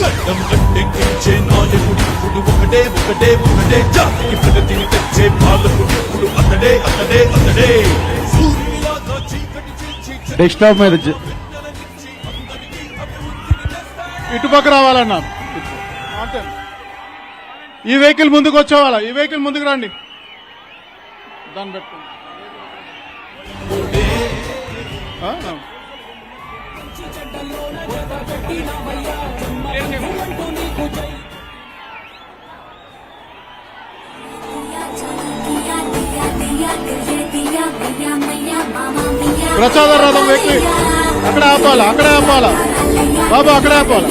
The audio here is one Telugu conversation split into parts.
గడ్డం గట్టెక్కించే నాయకుడు ఇప్పుడు ఒకటే ఒకటే ఒకటే. జాతికి ప్రగతిని తెచ్చే పాలకుడు ఇప్పుడు అతడే అతడే అతడే. సూర్యులాగా చీకటి చీల్చి డెస్క్టాప్ మీద ఇటుపక్క రావాలన్నా. ఈ వెహికల్ ముందుకు వచ్చేవాళ్ళ? ఈ వెహికల్ ముందుకు రండి. దాన్ని పెట్టుకోండి. ఆ, ఆ. రథం వెహికల్ అక్కడ ఆపాలా? అక్కడే ఆపాలా? బాబు అక్కడే ఆపాలా?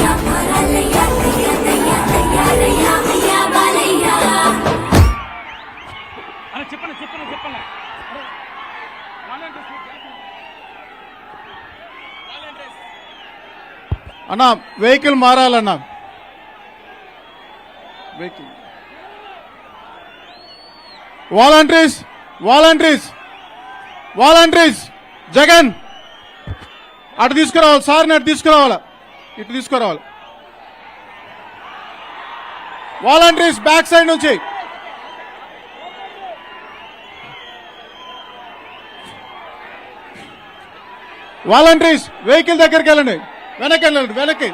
అన్న vehicle మారాలన్నా. Vehicle. Volunteers volunteers volunteers Jagan. అటు తీసుకురావాలి సార్ని అటు తీసుకురావాలా? ఇటు తీసుకురావాలి. వాలంటీర్స్ బ్యాక్ సైడ్ నుంచి. వాలంటీర్స్ వెహికల్ దగ్గరికి వెళ్ళండి. వెనక్కి వెళ్ళండి వెనక్కి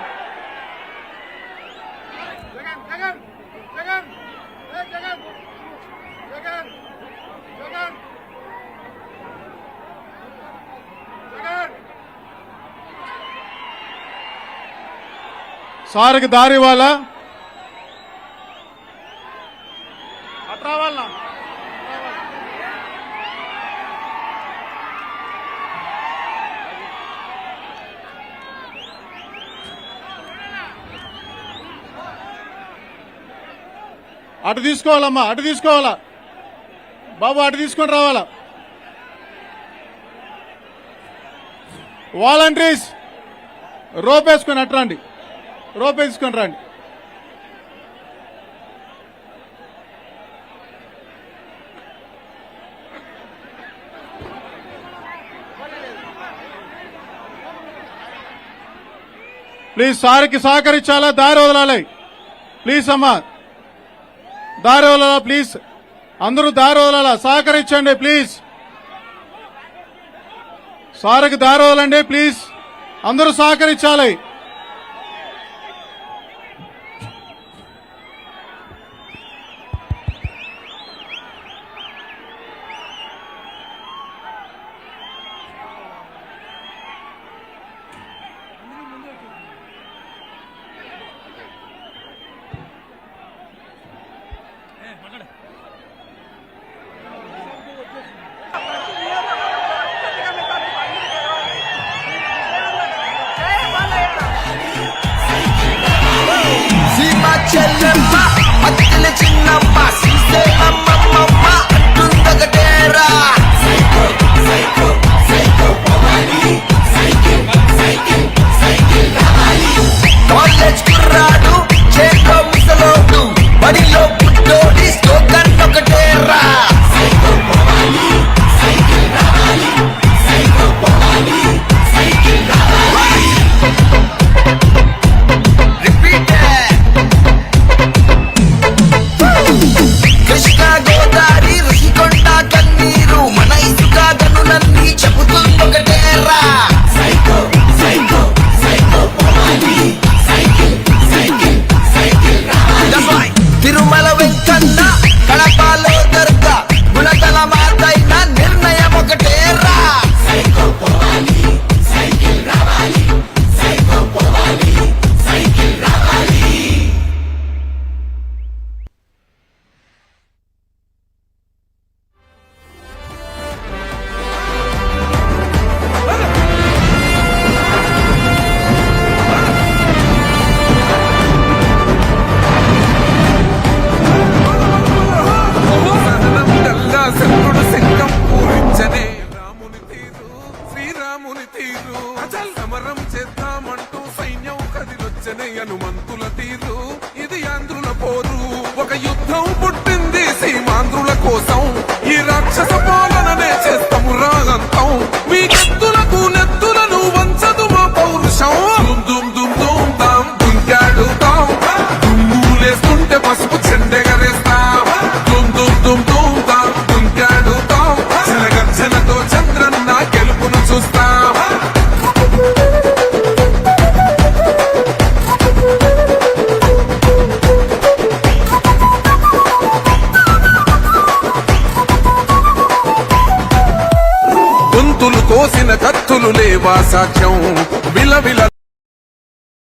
సార్కి దారి ఇవ్వాలా అటు రావాలనా అటు తీసుకోవాలమ్మా అటు తీసుకోవాలా? బాబు అటు తీసుకొని రావాలా? వాలంటీర్స్ రోప్ వేసుకొని అటు రండి. రోప్ వేసుకొని రండి. ప్లీజ్ సార్కి సహకరించాలా? దారి వదలాలి. ప్లీజ్ అమ్మా. దారి ప్లీజ్ అందరూ దారి సహకరించండి ప్లీజ్ సార్కి దారోలండి ప్లీజ్ అందరూ సహకరించాలి. பண்ணடா ఒక యుద్ధం పుట్టింది. సీమాంధ్రుల కోసం కోసిన లేవా సాధ్యం విలవిల